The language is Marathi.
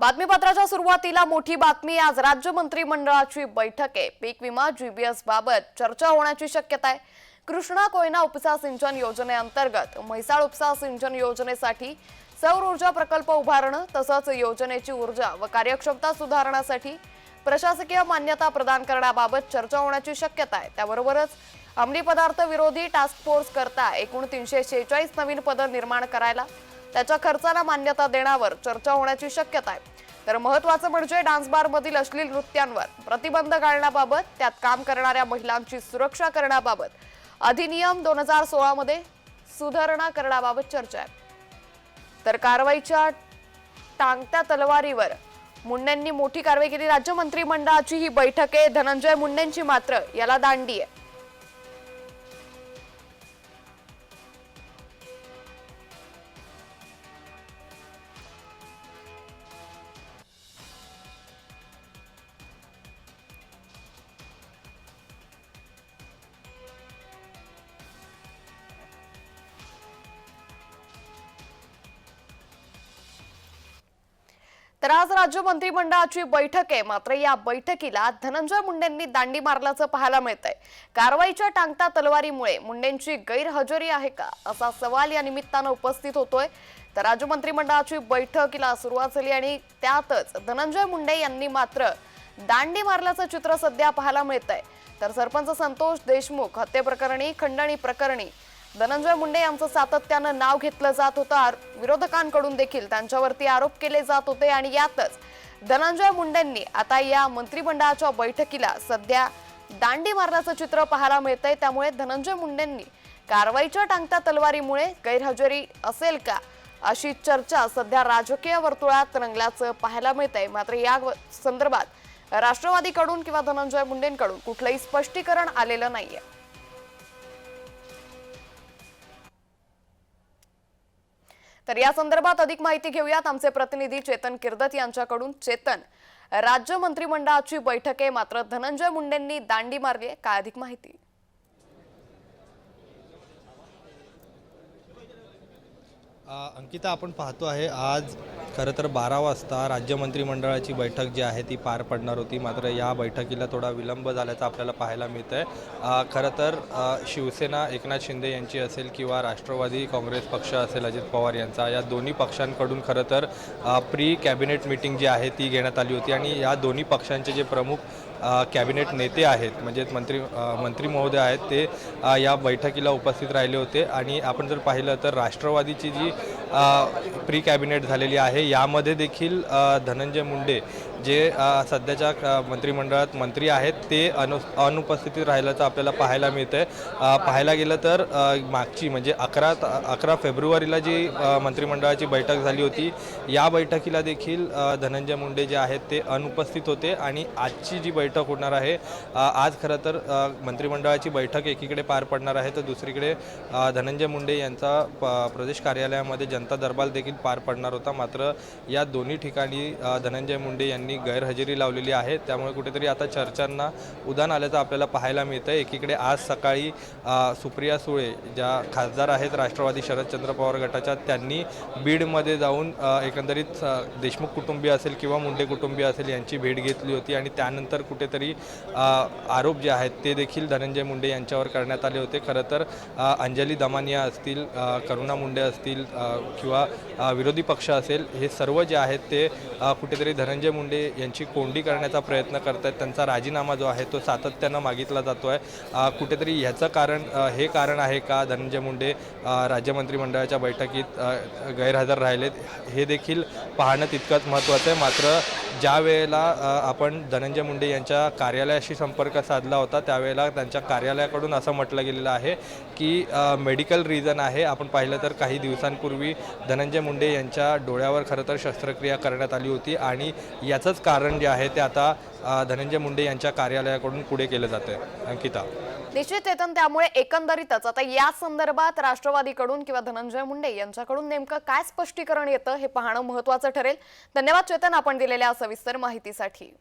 बातमीपत्राच्या सुरुवातीला मोठी बातमी आज राज्य मंत्रिमंडळाची बैठक. आहे पीक विमा जीबीएस बाबत चर्चा होण्याची शक्यता आहे. कृष्णा कोयना उपसा सिंचन योजनेअंतर्गत म्हैसाळ उपसा सिंचन योजनेसाठी सौर ऊर्जा प्रकल्प उभारणं तसंच योजनेची ऊर्जा व कार्यक्षमता सुधारण्यासाठी प्रशासकीय मान्यता प्रदान करण्याबाबत चर्चा होण्याची शक्यता आहे. त्याबरोबरच अंमली पदार्थ विरोधी टास्क फोर्स करता एकूण तीनशे शेहेचाळीस नवीन पदं निर्माण करायला त्याच्या खर्चाला मान्यता देण्यावर चर्चा होण्याची शक्यता आहे. तर महत्वाचं म्हणजे डान्स बारमधील अश्लील नृत्यांवर प्रतिबंध घालण्याबाबत त्यात काम करणाऱ्या महिलांची सुरक्षा करण्याबाबत अधिनियम दोन हजार सोळामध्ये सुधारणा करण्याबाबत चर्चा आहे. तर कारवाईच्या टांगत्या तलवारीवर मुंडेंनी मोठी कारवाई केली. राज्य मंत्रिमंडळाची ही बैठक आहे. धनंजय मुंडेंची मात्र याला दांडी आहे. तर आज राज्य मंत्रिमंडळाची बैठक आहे. मात्र या बैठकीला धनंजय मुंडेंनी दांडी मारल्याचं पाहायला मिळतंय. कारवाईच्या टांगता तलवारीमुळे मुंडेंची गैरहजेरी आहे का? असा सवाल या निमित्तानं उपस्थित होतोय. तर राज्य मंत्रिमंडळाची बैठकीला सुरुवात झाली आणि त्यातच धनंजय मुंडे यांनी मात्र दांडी मारल्याचं चित्र सध्या पाहायला मिळतंय. तर सरपंच संतोष देशमुख हत्येप्रकरणी खंडणी प्रकरणी धनंजय मुंडे यांचं सातत्यानं नाव घेतलं जात होतं. विरोधकांकडून देखील त्यांच्यावरती आरोप केले जात होते आणि यातच धनंजय मुंडेंनी आता या मंत्रिमंडळाच्या बैठकीला सध्या दांडी मारल्याचं चित्र पाहायला मिळतंय. त्यामुळे धनंजय मुंडेंनी कारवाईच्या टांगत्या तलवारीमुळे गैरहजेरी असेल का अशी चर्चा सध्या राजकीय वर्तुळात रंगल्याचं पाहायला मिळतंय. मात्र या संदर्भात राष्ट्रवादीकडून किंवा धनंजय मुंडेंकडून कुठलंही स्पष्टीकरण आलेलं नाहीये. तर या संदर्भात अधिक माहिती घेऊयात. आमचे प्रतिनिधी चेतन किर्दत यांच्याकडून. चेतन राज्य मंत्रिमंडळाची बैठक आहे. मात्र धनंजय मुंडेंनी दांडी मारली आहे काय अधिक माहिती? अंकिता आपण पाहतो आहे आज खरं तर बारा वाजता राज्य मंत्रिमंडळाची बैठक जी आहे ती पार पडणार होती. मात्र या बैठकीला थोडा विलंब झाल्याचा आपल्याला पाहायला मिळतं आहे खरं तर शिवसेना एकनाथ शिंदे यांची असेल किंवा राष्ट्रवादी काँग्रेस पक्ष असेल अजित पवार यांचा या दोन्ही पक्षांकडून खरं तर प्री कॅबिनेट मिटिंग जी आहे ती घेण्यात आली होती. आणि या दोन्ही पक्षांचे जे प्रमुख कॅबिनेट नेते आहेत म्हणजे मंत्री मंत्री महोदय आहेत ते या बैठकीला उपस्थित राहिले होते. आणि आपण जर पाहिलं तर राष्ट्रवादीची जी प्री कॅबिनेट झालेली आहे. यामध्ये देखील धनंजय मुंडे जे सध्याच्या मंत्रिमंडळात मंत्री आहेत ते अनु अनुपस्थितीत राहिल्याचं आपल्याला पाहायला मिळतं आहे पाहायला गेलं तर मागची म्हणजे अकरा अकरा फेब्रुवारीला जी मंत्रिमंडळाची बैठक झाली होती या बैठकीला देखील धनंजय मुंडे जे आहेत ते अनुपस्थित होते आणि आजची जी बैठक होणार आहे आज खरं तर मंत्रिमंडळाची बैठक एकीकडे पार पडणार आहे तर दुसरीकडे धनंजय मुंडे यांचा प प्रदेश कार्यालयामध्ये जनता दरबार देखील पार पडणार होता. मात्र या दोन्ही ठिकाणी धनंजय मुंडे यांनी गैरहजेरी लावलेली आहे. त्यामुळे कुठेतरी आता चर्चांना उदान आल्याचं आपल्याला पाहायला मिळतं आहे एकीकडे आज सकाळी सुप्रिया सुळे ज्या खासदार आहेत राष्ट्रवादी शरदचंद्र पवार गटाच्या त्यांनी बीडमध्ये जाऊन एकंदरीत देशमुख कुटुंबीय असेल किंवा मुंडे कुटुंबीय असेल यांची भेट घेतली होती आणि त्यानंतर कुठेतरी आरोप जे आहेत ते देखील धनंजय मुंडे यांच्यावर करण्यात आले होते. खरं तर अंजली दमानिया असतील करुणा मुंडे असतील किंवा विरोधी पक्ष असेल हे सर्व जे आहेत ते कुठेतरी धनंजय मुंडे यांची कोंडी करण्याचा प्रयत्न करत आहेत त्यांचा राजीनामा जो आहे तो सातत्यानं मागितला जातो आहे कुठेतरी ह्याचं कारण हे कारण आहे का धनंजय मुंडे राज्य मंत्रिमंडळाच्या बैठकीत गैरहजर राहिलेत? हे देखील पाहणं तितकंच महत्त्वाचं आहे. मात्र ज्या वेळेला आपण धनंजय मुंडे यांच्या कार्यालयाशी संपर्क साधला होता त्यावेळेला त्यांच्या कार्यालयाकडून असं म्हटलं गेलेलं आहे की मेडिकल रिझन आहे. आपण पाहिलं तर काही दिवसांपूर्वी धनंजय मुंडे यांच्या डोळ्यावर खरं तर शस्त्रक्रिया करण्यात आली होती आणि याचंच कारण जे आहे ते आता धनंजय मुंडे यांच्या कार्यालयाकडून पुढे केलं जातं आहे अंकिता. निश्चित चेतन त्यामुळे एकंदरीतच आता या संदर्भात राष्ट्रवादीकडून किंवा धनंजय मुंडे यांच्याकडून नेमकं काय स्पष्टीकरण येतं हे पाहणं महत्वाचं ठरेल. धन्यवाद चेतन आपण दिलेल्या सविस्तर माहितीसाठी.